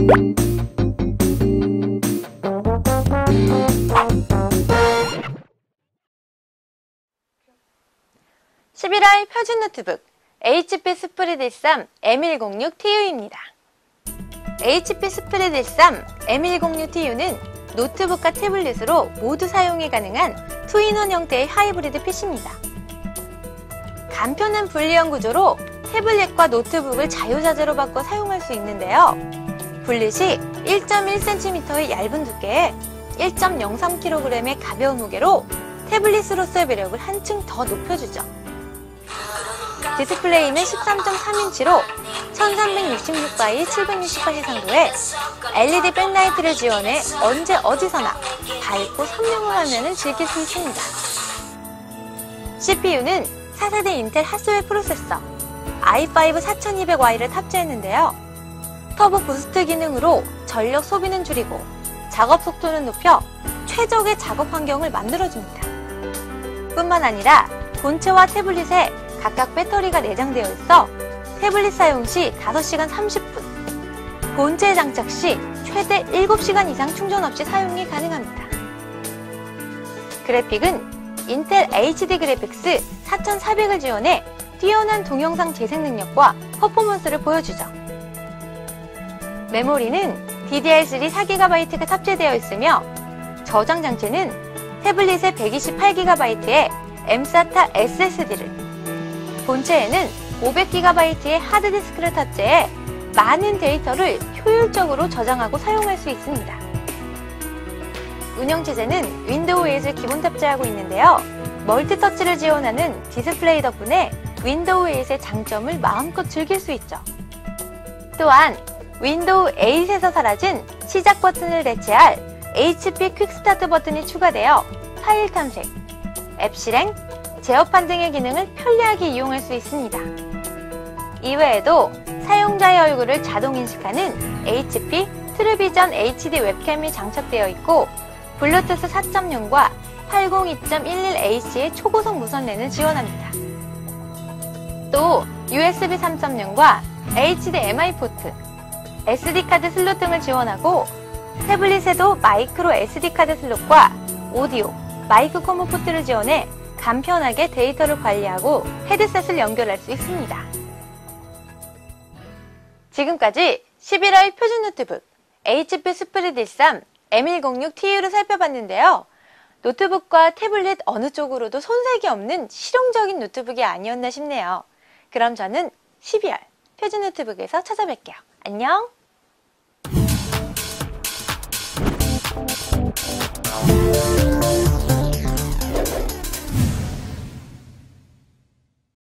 (11월) 표준 노트북 HP 스프리드 13 M106 TU입니다. HP 스프리드 13 M106 TU는 노트북과 태블릿으로 모두 사용이 가능한 투인원 형태의 하이브리드 PC입니다. 간편한 분리형 구조로 태블릿과 노트북을 자유자재로 바꿔 사용할 수 있는데요. 분릿이 1.1cm의 얇은 두께에 1.03kg의 가벼운 무게로 태블릿으로서의 매력을 한층 더 높여주죠. 디스플레이는 13.3인치로 1366by 768시 상도에 LED 백라이트를 지원해 언제 어디서나 밝고 선명한 화면을 즐길 수 있습니다. CPU는 4세대 인텔 핫소의 프로세서 i5 4200Y를 탑재했는데요. 터보 부스트 기능으로 전력 소비는 줄이고 작업 속도는 높여 최적의 작업 환경을 만들어줍니다. 뿐만 아니라 본체와 태블릿에 각각 배터리가 내장되어 있어 태블릿 사용 시 5시간 30분, 본체 장착 시 최대 7시간 이상 충전 없이 사용이 가능합니다. 그래픽은 인텔 HD 그래픽스 4400을 지원해 뛰어난 동영상 재생 능력과 퍼포먼스를 보여주죠. 메모리는 DDR3 4GB가 탑재되어 있으며 저장 장치는 태블릿의 128GB의 M4타 SSD를 본체에는 500GB의 하드디스크를 탑재해 많은 데이터를 효율적으로 저장하고 사용할 수 있습니다. 운영체제는 윈도우 8을 기본 탑재하고 있는데요. 멀티터치를 지원하는 디스플레이 덕분에 윈도우 8의 장점을 마음껏 즐길 수 있죠. 또한 윈도우 8에서 사라진 시작 버튼을 대체할 HP 퀵스타트 버튼이 추가되어 파일 탐색, 앱 실행, 제어판 등의 기능을 편리하게 이용할 수 있습니다. 이외에도 사용자의 얼굴을 자동 인식하는 HP 트루비전 HD 웹캠이 장착되어 있고 블루투스 4.0과 802.11H의 초고속 무선랜을 지원합니다. 또 USB 3.0과 HDMI 포트, SD카드 슬롯 등을 지원하고 태블릿에도 마이크로 SD카드 슬롯과 오디오, 마이크 커머 포트를 지원해 간편하게 데이터를 관리하고 헤드셋을 연결할 수 있습니다. 지금까지 11월 표준 노트북 HP 스프리드 13 M106TU를 살펴봤는데요. 노트북과 태블릿 어느 쪽으로도 손색이 없는 실용적인 노트북이 아니었나 싶네요. 그럼 저는 12월 표준 노트북에서 찾아뵐게요. 안녕!